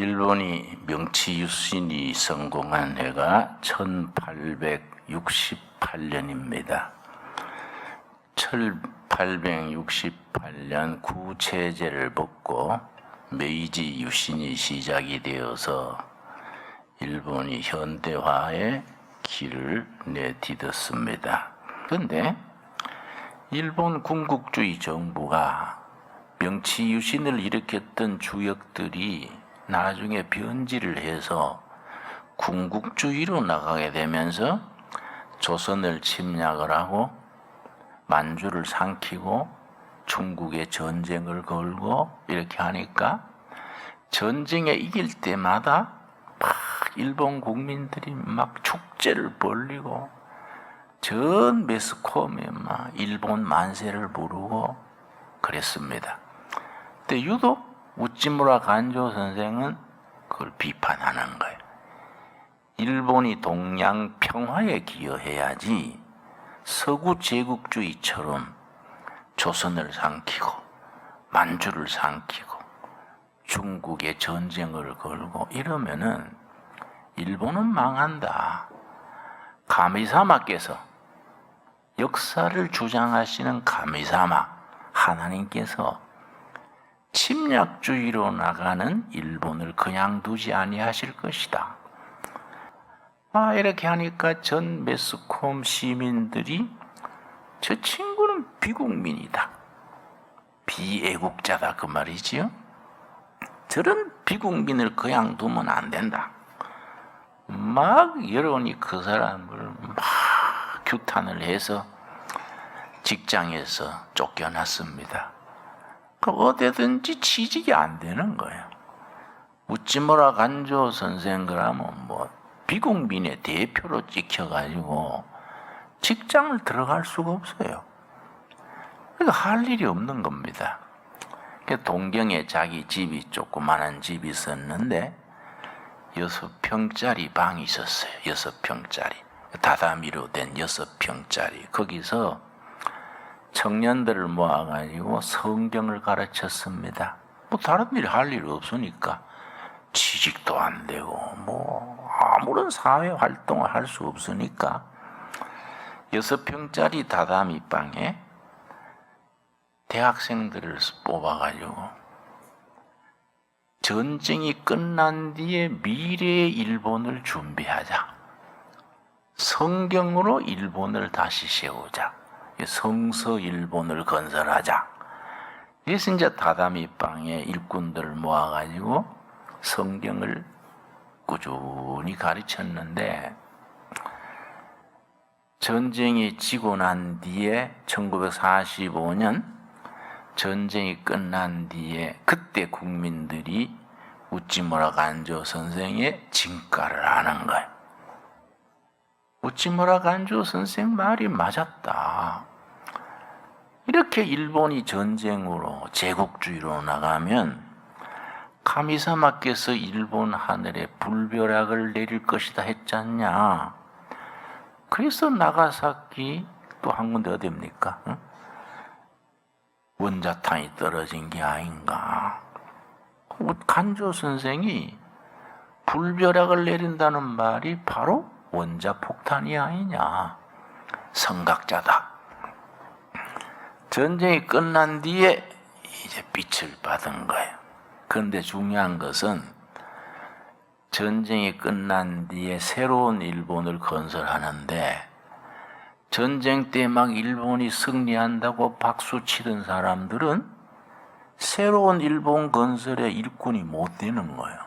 일본이 명치 유신이 성공한 해가 1868년입니다. 1868년 구체제를 벗고 메이지 유신이 시작이 되어서 일본이 현대화의 길을 내디뎠습니다. 그런데 일본 군국주의 정부가 명치 유신을 일으켰던 주역들이 나중에 변질을 해서 군국주의로 나가게 되면서 조선을 침략을 하고 만주를 삼키고 중국에 전쟁을 걸고 이렇게 하니까 전쟁에 이길 때마다 막 일본 국민들이 막 축제를 벌리고 전 매스컴에 막 일본 만세를 부르고 그랬습니다. 근데 유독 우찌무라 간조 선생은 그걸 비판하는 거예요. 일본이 동양 평화에 기여해야지 서구 제국주의처럼 조선을 삼키고 만주를 삼키고 중국에 전쟁을 걸고 이러면은 일본은 망한다. 가미사마께서 역사를 주장하시는 가미사마 하나님께서 침략주의로 나가는 일본을 그냥 두지 아니하실 것이다. 아 이렇게 하니까 전 매스콤 시민들이 저 친구는 비국민이다. 비애국자다 그 말이지요. 저런 비국민을 그냥 두면 안 된다. 막 여론이 그 사람을 막 규탄을 해서 직장에서 쫓겨났습니다. 그 어디든지 취직이 안 되는 거예요. 우찌모라 간조 선생 그러면 뭐 비국민의 대표로 찍혀가지고 직장을 들어갈 수가 없어요. 그러니까 할 일이 없는 겁니다. 그 동경에 자기 집이 조그마한 집이 있었는데 여섯 평짜리 방이 있었어요. 여섯 평짜리 다다미로 된 여섯 평짜리 거기서 청년들을 모아가지고 성경을 가르쳤습니다. 뭐 다른 일 할 일 없으니까 취직도 안 되고 뭐 아무런 사회 활동을 할 수 없으니까 여섯 평짜리 다다미 방에 대학생들을 뽑아가지고 전쟁이 끝난 뒤에 미래의 일본을 준비하자. 성경으로 일본을 다시 세우자. 성서 일본을 건설하자. 그래서 이제 다다미 방에 일꾼들을 모아가지고 성경을 꾸준히 가르쳤는데 전쟁이 지고 난 뒤에 1945년 전쟁이 끝난 뒤에 그때 국민들이 우찌무라 간조 선생의 진가를 아는 거예요. 우찌무라 간조 선생 말이 맞았다. 이렇게 일본이 전쟁으로 제국주의로 나가면 카미사마께서 일본 하늘에 불벼락을 내릴 것이다 했잖냐. 그래서 나가사키 또 한 군데 어디입니까? 응? 원자탄이 떨어진 게 아닌가. 간조 선생이 불벼락을 내린다는 말이 바로 원자 폭탄이 아니냐. 성각자다. 전쟁이 끝난 뒤에 이제 빛을 받은 거예요. 그런데 중요한 것은 전쟁이 끝난 뒤에 새로운 일본을 건설하는데 전쟁 때 막 일본이 승리한다고 박수 치던 사람들은 새로운 일본 건설의 일꾼이 못 되는 거예요.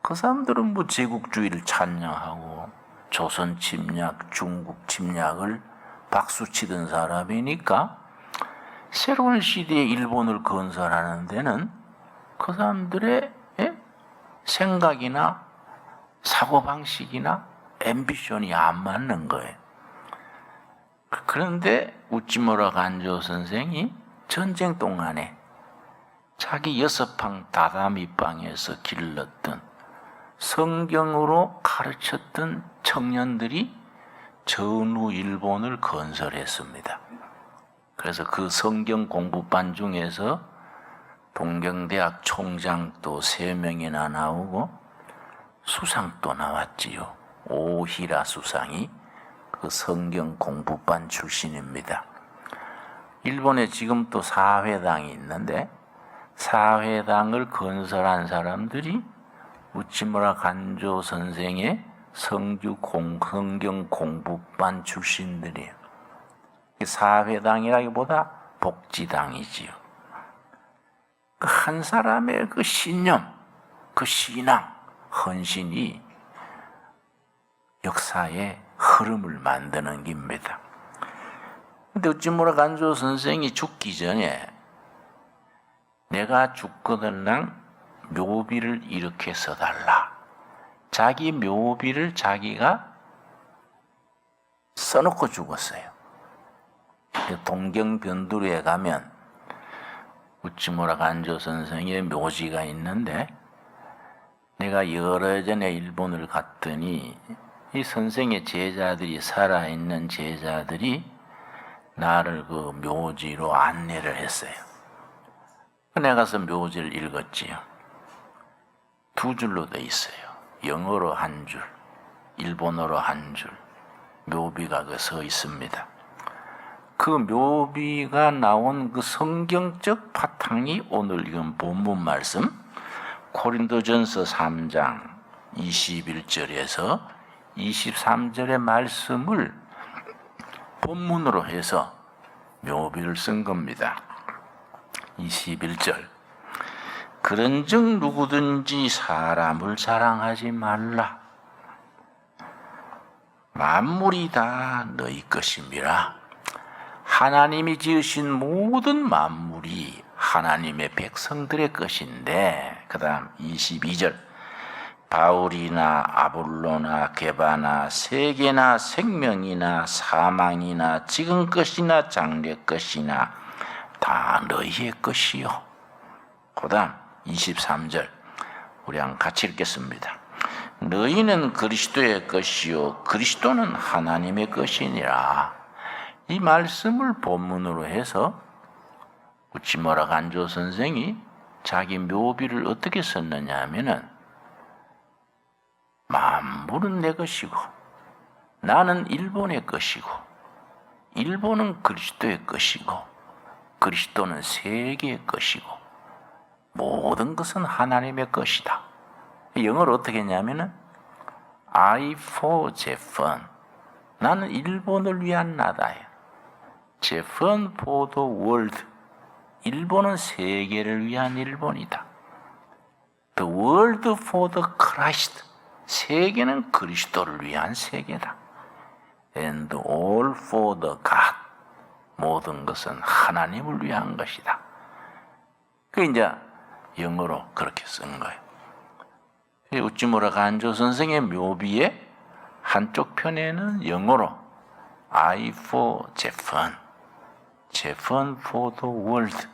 그 사람들은 뭐 제국주의를 찬양하고 조선 침략, 중국 침략을 박수 치던 사람이니까 새로운 시대의 일본을 건설하는 데는 그 사람들의 예? 생각이나 사고방식이나 앰비션이 안 맞는 거예요. 그런데 우찌모라 간조 선생이 전쟁 동안에 자기 여섯 방 다다미 방에서 길렀던 성경으로 가르쳤던 청년들이 전후 일본을 건설했습니다. 그래서 그 성경 공부반 중에서 동경대학 총장도 세 명이나 나오고 수상도 나왔지요. 오히라 수상이 그 성경 공부반 출신입니다. 일본에 지금 또 사회당이 있는데 사회당을 건설한 사람들이 우치무라 간조 선생의 성주 공, 성경 공부반 출신들이에요. 사회당이라기보다 복지당이지요. 그한 사람의 그 신념, 그 신앙, 헌신이 역사의 흐름을 만드는 겁니다. 근데 우찌무라 간조 선생이 죽기 전에 내가 죽거든 묘비를 이렇게 써달라. 자기 묘비를 자기가 써놓고 죽었어요. 동경 변두리에 가면 우치무라 간조 선생의 묘지가 있는데 내가 여러 전에 일본을 갔더니 이 선생의 제자들이 살아있는 제자들이 나를 그 묘지로 안내를 했어요. 내가 가서 묘지를 읽었지요. 두 줄로 돼 있어요. 영어로 한 줄, 일본어로 한 줄, 묘비가 그 서 있습니다. 그 묘비가 나온 그 성경적 바탕이 오늘 이건 본문 말씀. 고린도전서 3장 21절에서 23절의 말씀을 본문으로 해서 묘비를 쓴 겁니다. 21절. 그런즉 누구든지 사람을 사랑하지 말라. 만물이 다 너희 것임이라 하나님이 지으신 모든 만물이 하나님의 백성들의 것인데 그 다음 22절 바울이나 아볼로나 게바나 세계나 생명이나 사망이나 지금 것이나 장래 것이나 다 너희의 것이요. 그 다음 23절 우리 한 같이 읽겠습니다. 너희는 그리스도의 것이요 그리스도는 하나님의 것이니라. 이 말씀을 본문으로 해서 우치모라 간조 선생이 자기 묘비를 어떻게 썼느냐 하면은 만물은 내 것이고 나는 일본의 것이고 일본은 그리스도의 것이고 그리스도는 세계의 것이고 모든 것은 하나님의 것이다. 영어로 어떻게 했냐면은 I for Japan 나는 일본을 위한 나다야. Japan for the world 일본은 세계를 위한 일본이다. The world for the Christ 세계는 그리스도를 위한 세계다. And all for the God. 모든 것은 하나님을 위한 것이다. 그 이제 영어로 그렇게 쓴 거예요. 우찌무라 간조 선생의 묘비에 한쪽 편에는 영어로 I for Japan, Japan for the world,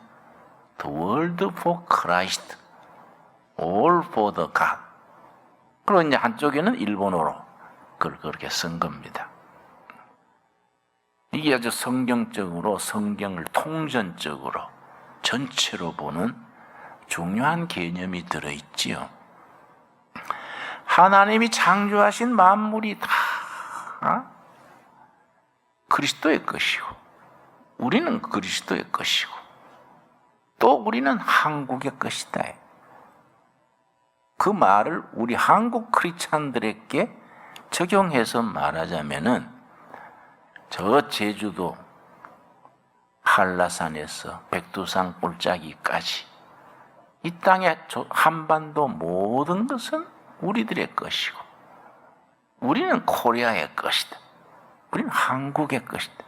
the world for Christ, all for the God. 그리고 이제 한쪽에는 일본어로 그걸 그렇게 쓴 겁니다. 이게 아주 성경적으로 성경을 통전적으로 전체로 보는 중요한 개념이 들어있지요. 하나님이 창조하신 만물이 다 어? 그리스도의 것이고 우리는 그리스도의 것이고 또 우리는 한국의 것이다. 그 말을 우리 한국 크리스찬들에게 적용해서 말하자면은 저 제주도 한라산에서 백두산 골짜기까지 이 땅의 한반도 모든 것은 우리들의 것이고 우리는 코리아의 것이다. 우리는 한국의 것이다.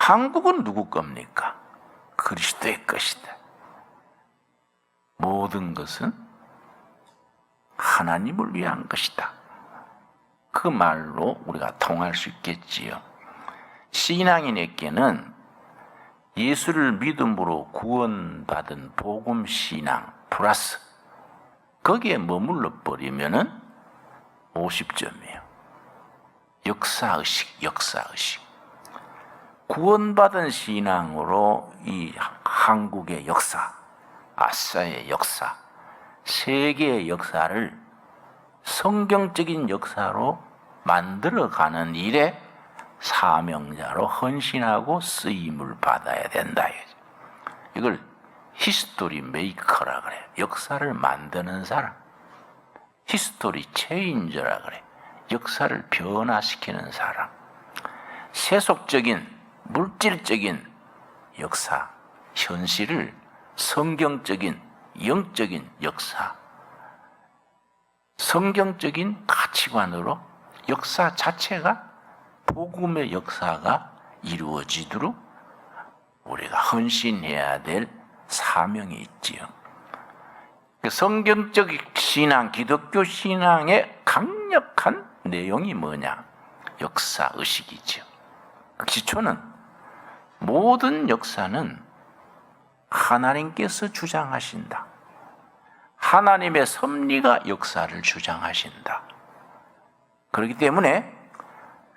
한국은 누구 겁니까? 그리스도의 것이다. 모든 것은 하나님을 위한 것이다. 그 말로 우리가 통할 수 있겠지요. 신앙인에게는 예수를 믿음으로 구원받은 복음 신앙 플러스 거기에 머물러 버리면은 50점이에요. 역사의식, 역사의식. 구원받은 신앙으로 이 한국의 역사, 아싸의 역사, 세계의 역사를 성경적인 역사로 만들어가는 일에 사명자로 헌신하고 쓰임을 받아야 된다. 이걸 히스토리 메이커라 그래. 역사를 만드는 사람. 히스토리 체인저라 그래. 역사를 변화시키는 사람. 세속적인 물질적인 역사, 현실을 성경적인 영적인 역사, 성경적인 가치관으로 역사 자체가 복음의 역사가 이루어지도록 우리가 헌신해야 될 사명이 있지요. 그 성경적 신앙, 기독교 신앙의 강력한 내용이 뭐냐? 역사 의식이죠. 그 기초는 모든 역사는 하나님께서 주장하신다. 하나님의 섭리가 역사를 주장하신다. 그렇기 때문에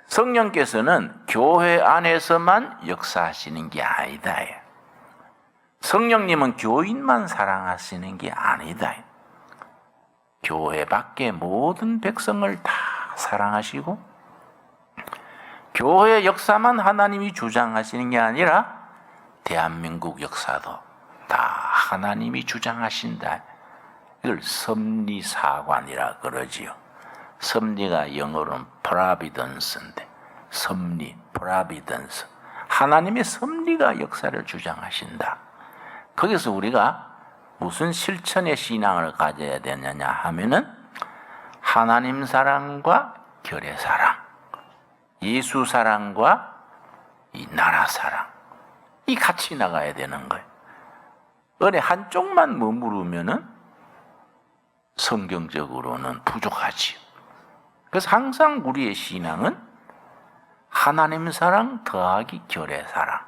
성령께서는 교회 안에서만 역사하시는 게 아니다. 성령님은 교인만 사랑하시는 게 아니다. 교회 밖의 모든 백성을 다 사랑하시고 교회 역사만 하나님이 주장하시는 게 아니라 대한민국 역사도 다 하나님이 주장하신다. 이걸 섭리사관이라 그러지요. 섭리가 영어로는 providence인데 섭리, providence. 하나님의 섭리가 역사를 주장하신다. 거기서 우리가 무슨 실천의 신앙을 가져야 되느냐 하면은 하나님 사랑과 결의 사랑, 예수 사랑과 이 나라 사랑, 이 같이 나가야 되는 거예요. 어느 한쪽만 머무르면은 성경적으로는 부족하지요. 그래서 항상 우리의 신앙은 하나님 사랑 더하기 결의 사랑,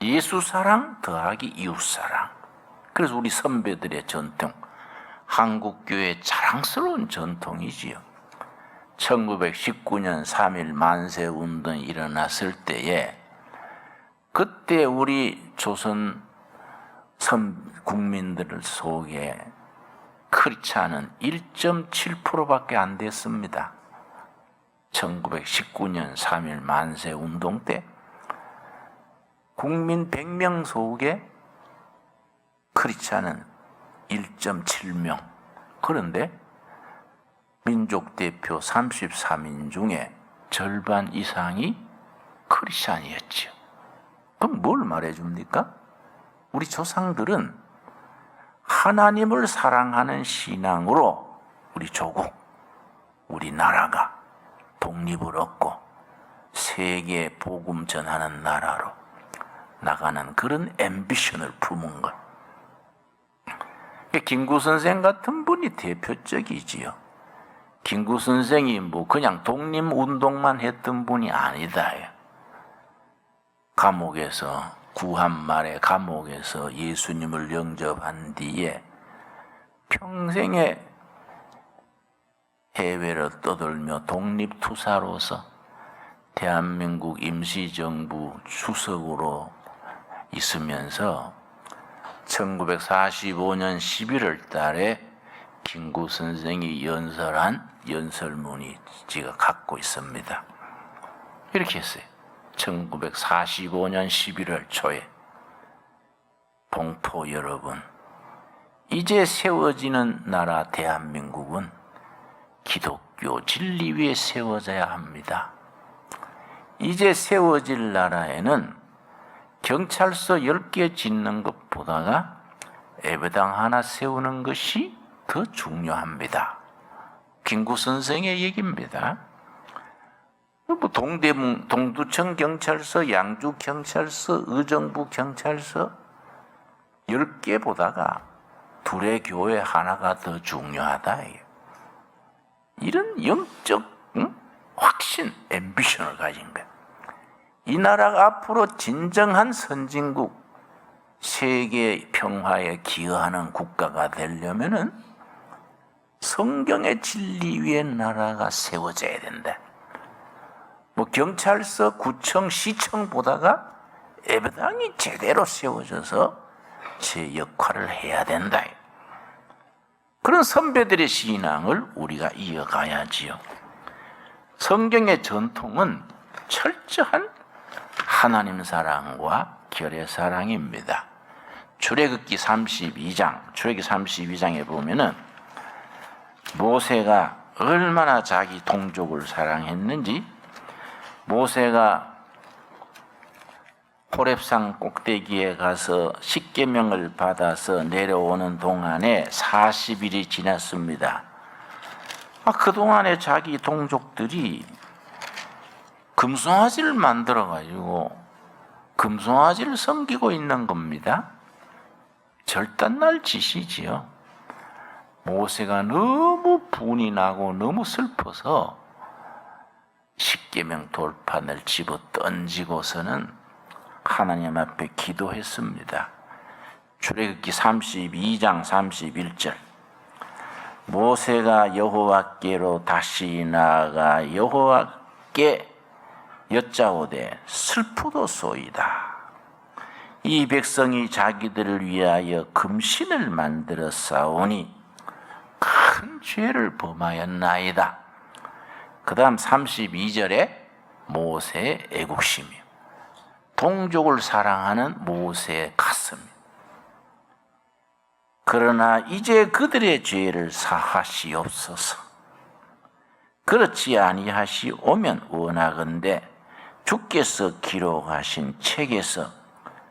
예수 사랑 더하기 이웃 사랑. 그래서 우리 선배들의 전통, 한국교회 자랑스러운 전통이지요. 1919년 3일 만세 운동이 일어났을 때에 그때 우리 조선 선 국민들 속에 크리스찬은 1.7%밖에 안 됐습니다. 1919년 3일 만세 운동 때 국민 100명 속에 크리스찬은 1.7명. 그런데 민족 대표 33인 중에 절반 이상이 크리스찬이었죠. 그럼 뭘 말해줍니까? 우리 조상들은 하나님을 사랑하는 신앙으로 우리 조국, 우리 나라가 독립을 얻고 세계 복음 전하는 나라로 나가는 그런 앰비션을 품은 것. 김구 선생 같은 분이 대표적이지요. 김구 선생이 뭐 그냥 독립운동만 했던 분이 아니다. 감옥에서 구한 말에 감옥에서 예수님을 영접한 뒤에 평생에 해외를 떠돌며 독립투사로서 대한민국 임시정부 수석으로 있으면서 1945년 11월 달에 김구 선생이 연설한 연설문이 제가 갖고 있습니다. 이렇게 했어요. 1945년 11월 초에 동포 여러분, 이제 세워지는 나라 대한민국은 기독교 진리 위에 세워져야 합니다. 이제 세워질 나라에는 경찰서 10개 짓는 것보다가 예배당 하나 세우는 것이 더 중요합니다. 김구 선생의 얘기입니다. 뭐 동대문, 동두천 경찰서, 양주 경찰서, 의정부 경찰서 10개 보다가 둘의 교회 하나가 더 중요하다. 이런 영적 응? 확신, 앰비션을 가진 거야. 이 나라가 앞으로 진정한 선진국, 세계 평화에 기여하는 국가가 되려면은 성경의 진리 위에 나라가 세워져야 된다. 뭐 경찰서, 구청, 시청 보다가 예배당이 제대로 세워져서 제 역할을 해야 된다. 그런 선배들의 신앙을 우리가 이어가야지요. 성경의 전통은 철저한 하나님 사랑과 결의 사랑입니다. 출애굽기 32장, 출애굽기 32장에 보면은 모세가 얼마나 자기 동족을 사랑했는지 모세가 호렙산 꼭대기에 가서 십계명을 받아서 내려오는 동안에 40일이 지났습니다. 아, 그동안에 자기 동족들이 금송아지를 만들어 가지고 금송아지를 섬기고 있는 겁니다. 절단날 짓이지요. 모세가 너무 분이 나고 너무 슬퍼서 십계명 돌판을 집어 던지고서는 하나님 앞에 기도했습니다. 출애굽기 32장 31절 모세가 여호와께로 다시 나아가 여호와께 여짜오되 슬프도소이다. 이 백성이 자기들을 위하여 금신을 만들어 싸우니 큰 죄를 범하였나이다. 그 다음 32절에 모세의 애국심이요. 동족을 사랑하는 모세의 가슴. 그러나 이제 그들의 죄를 사하시옵소서. 그렇지 아니하시오면 원하건대 주께서 기록하신 책에서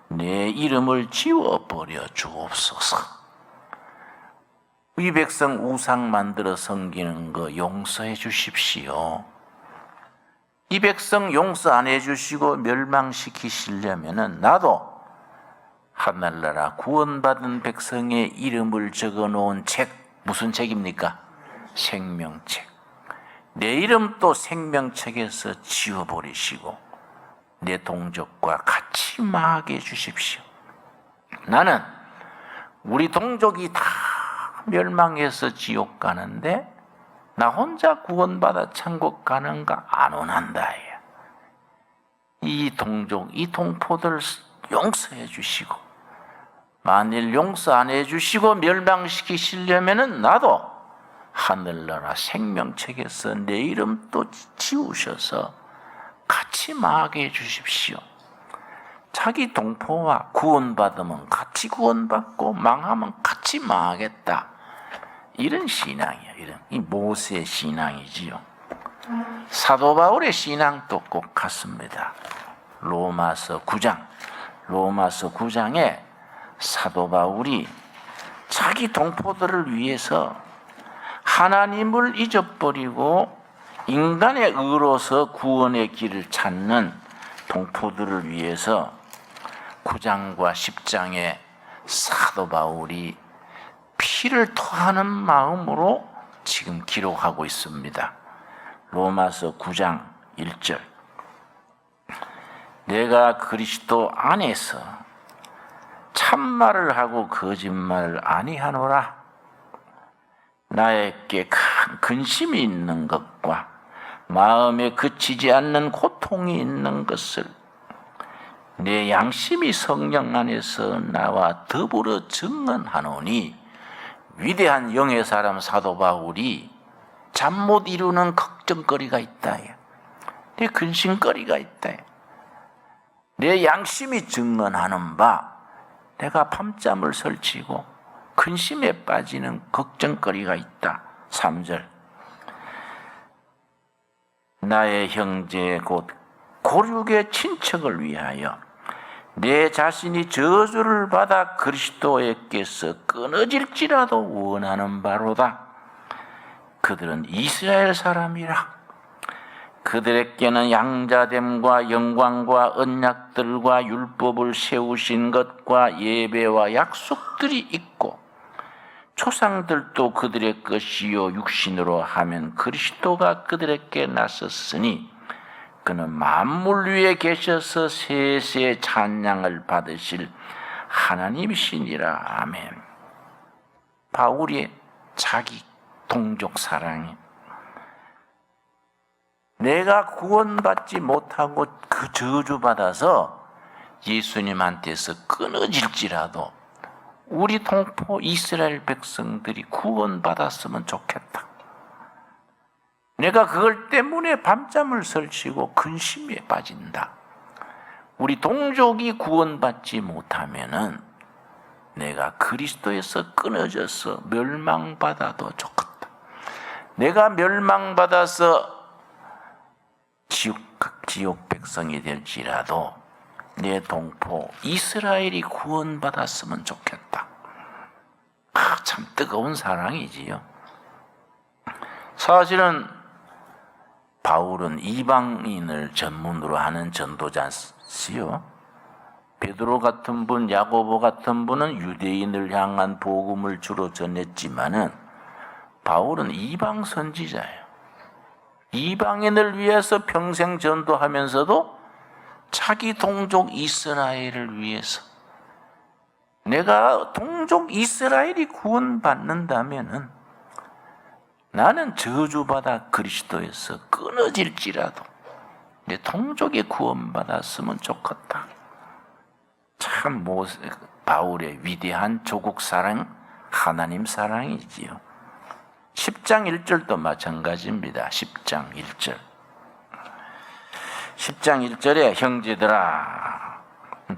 내 이름을 지워버려 주옵소서. 이 백성 우상 만들어 섬기는 거 용서해 주십시오. 이 백성 용서 안 해주시고 멸망시키시려면은 나도 하늘나라 구원받은 백성의 이름을 적어 놓은 책, 무슨 책입니까? 생명책. 내 이름도 생명책에서 지워버리시고 내 동족과 같이 망하게 해주십시오. 나는 우리 동족이 다 멸망해서 지옥 가는데 나 혼자 구원받아 천국 가는가 안 원한다. 이 동족, 이 동포들 용서해 주시고 만일 용서 안 해 주시고 멸망시키시려면은 나도 하늘나라 생명책에서 내 이름 또 지우셔서 같이 망하게 해 주십시오. 자기 동포와 구원받으면 같이 구원받고 망하면 같이 망하겠다. 이런 신앙이에요. 이런 이 모세의 신앙이지요. 사도 바울의 신앙도 꼭 같습니다. 로마서 9장, 로마서 9장에 사도 바울이 자기 동포들을 위해서 하나님을 잊어버리고 인간의 의로서 구원의 길을 찾는 동포들을 위해서 9장과 10장에 사도 바울이 피를 토하는 마음으로 지금 기록하고 있습니다. 로마서 9장 1절. 내가 그리스도 안에서 참말을 하고 거짓말을 아니하노라. 나에게 큰 근심이 있는 것과 마음에 그치지 않는 고통이 있는 것을 내 양심이 성령 안에서 나와 더불어 증언하노니 위대한 영의 사람 사도 바울이 잠 못 이루는 걱정거리가 있다. 내 근심거리가 있다. 내 양심이 증언하는 바 내가 밤잠을 설치고 근심에 빠지는 걱정거리가 있다. 3절 나의 형제 곧 고륙의 친척을 위하여 내 자신이 저주를 받아 그리스도에게서 끊어질지라도 원하는 바로다. 그들은 이스라엘 사람이라. 그들에게는 양자됨과 영광과 언약들과 율법을 세우신 것과 예배와 약속들이 있고 초상들도 그들의 것이요 육신으로 하면 그리스도가 그들에게 나섰으니 그는 만물 위에 계셔서 세세 찬양을 받으실 하나님이시니라 아멘. 바울의 자기 동족 사랑이 내가 구원받지 못하고 그 저주받아서 예수님한테서 끊어질지라도 우리 동포 이스라엘 백성들이 구원받았으면 좋겠다. 내가 그걸 때문에 밤잠을 설치고 근심에 빠진다. 우리 동족이 구원받지 못하면은 내가 그리스도에서 끊어져서 멸망받아도 좋겠다. 내가 멸망받아서 지옥, 지옥 백성이 될지라도 내 동포 이스라엘이 구원받았으면 좋겠다. 아, 참 뜨거운 사랑이지요. 사실은 바울은 이방인을 전문으로 하는 전도자시요. 베드로 같은 분, 야고보 같은 분은 유대인을 향한 복음을 주로 전했지만은 바울은 이방 선지자예요. 이방인을 위해서 평생 전도하면서도 자기 동족 이스라엘을 위해서 내가 동족 이스라엘이 구원받는다면은 나는 저주받아 그리스도에서 끊어질지라도 내 동족이 구원받았으면 좋겠다. 참 모세, 바울의 위대한 조국 사랑, 하나님 사랑이지요. 10장 1절도 마찬가지입니다. 10장 1절. 10장 1절에 형제들아,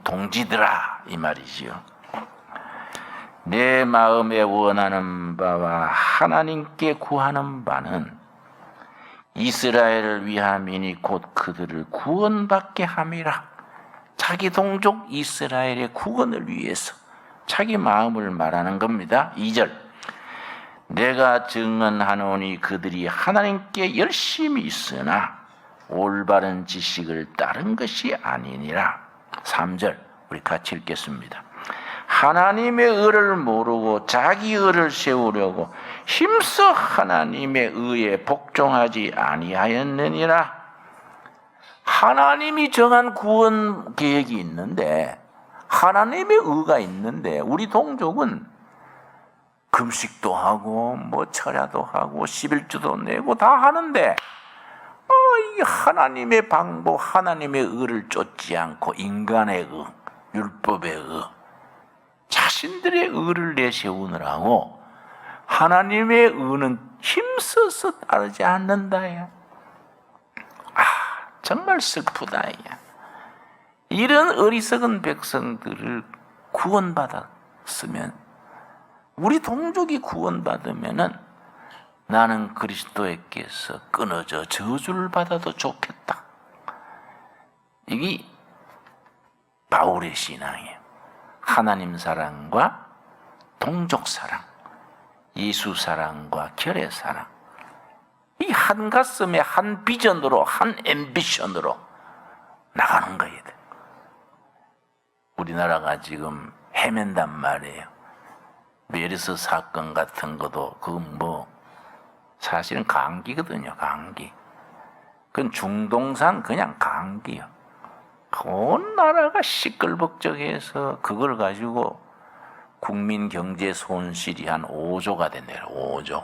동지들아 이 말이지요. 내 마음에 원하는 바와 하나님께 구하는 바는 이스라엘을 위함이니 곧 그들을 구원받게 함이라. 자기 동족 이스라엘의 구원을 위해서 자기 마음을 말하는 겁니다. 2절. 내가 증언하노니 그들이 하나님께 열심히 있으나 올바른 지식을 따른 것이 아니니라. 3절. 우리 같이 읽겠습니다. 하나님의 의를 모르고 자기 의를 세우려고 힘써 하나님의 의에 복종하지 아니하였느니라. 하나님이 정한 구원 계획이 있는데 하나님의 의가 있는데 우리 동족은 금식도 하고 뭐 철야도 하고 11주도 내고 다 하는데 어, 이 하나님의 방법 하나님의 의를 쫓지 않고 인간의 의 율법의 의 자신들의 의를 내세우느라고 하나님의 의는 힘써서 따르지 않는다야. 아, 정말 슬프다. 야. 이런 어리석은 백성들을 구원받았으면 우리 동족이 구원받으면은 나는 그리스도에게서 끊어져 저주를 받아도 좋겠다. 이게 바울의 신앙이에요. 하나님 사랑과 동족 사랑, 예수 사랑과 결의 사랑. 이 한 가슴에 한 비전으로, 한 앰비션으로 나가는 거예요. 우리나라가 지금 헤맨단 말이에요. 메르스 사건 같은 것도 그건 뭐 사실은 감기거든요. 감기. 그건 중동산 그냥 감기요. 온 나라가 시끌벅적해서 그걸 가지고 국민 경제 손실이 한 5조가 된대요. 5조.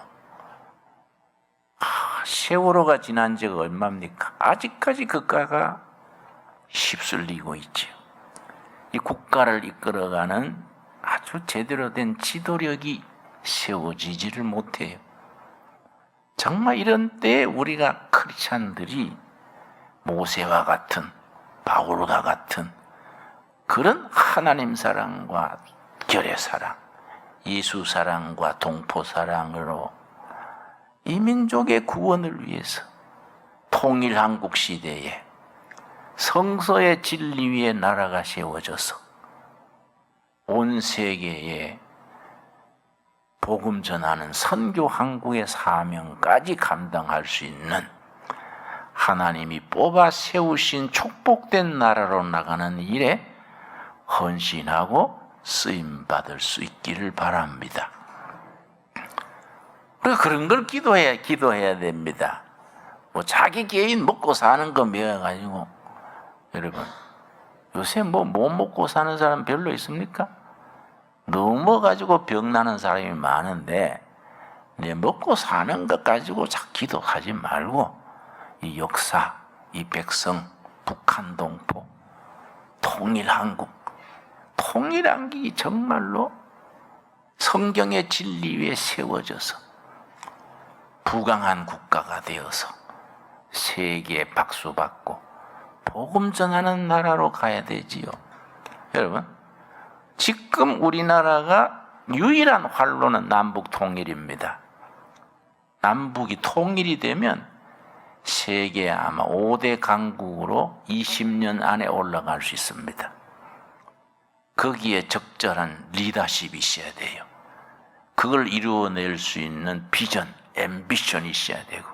아, 세월호가 지난 지가 얼마입니까? 아직까지 그가가 휩쓸리고 있죠. 이 국가를 이끌어가는 아주 제대로 된 지도력이 세워지지를 못해요. 정말 이런 때 우리가 크리스찬들이 모세와 같은 바울과 같은 그런 하나님 사랑과 결의 사랑, 예수 사랑과 동포 사랑으로 이 민족의 구원을 위해서 통일 한국 시대에 성서의 진리 위에 나라가 세워져서 온 세계에 복음 전하는 선교 항구의 사명까지 감당할 수 있는 하나님이 뽑아 세우신 축복된 나라로 나가는 일에 헌신하고 쓰임 받을 수 있기를 바랍니다. 그러니까 그런 걸 기도해야 기도해야 됩니다. 뭐 자기 개인 먹고 사는 거 매어 가지고 여러분 요새 뭐 못 먹고 사는 사람 별로 있습니까? 넘어 가지고 병 나는 사람이 많은데 내 먹고 사는 것 가지고 자 기도하지 말고 이 역사, 이 백성, 북한 동포, 통일 한국, 통일 한국이 정말로 성경의 진리 위에 세워져서 부강한 국가가 되어서 세계에 박수 받고 복음 전하는 나라로 가야 되지요. 여러분, 지금 우리나라가 유일한 활로는 남북 통일입니다. 남북이 통일이 되면 세계 아마 5대 강국으로 20년 안에 올라갈 수 있습니다. 거기에 적절한 리더십이 있어야 돼요. 그걸 이루어낼 수 있는 비전, 앰비션이 있어야 되고,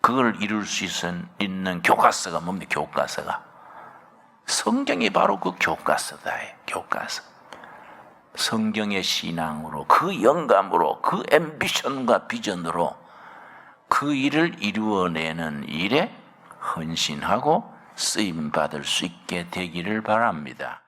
그걸 이룰 수 있는 교과서가 뭡니까? 교과서가. 성경이 바로 그 교과서다. 교과서. 성경의 신앙으로, 그 영감으로, 그 앰비션과 비전으로 그 일을 이루어내는 일에 헌신하고 쓰임 받을 수 있게 되기를 바랍니다.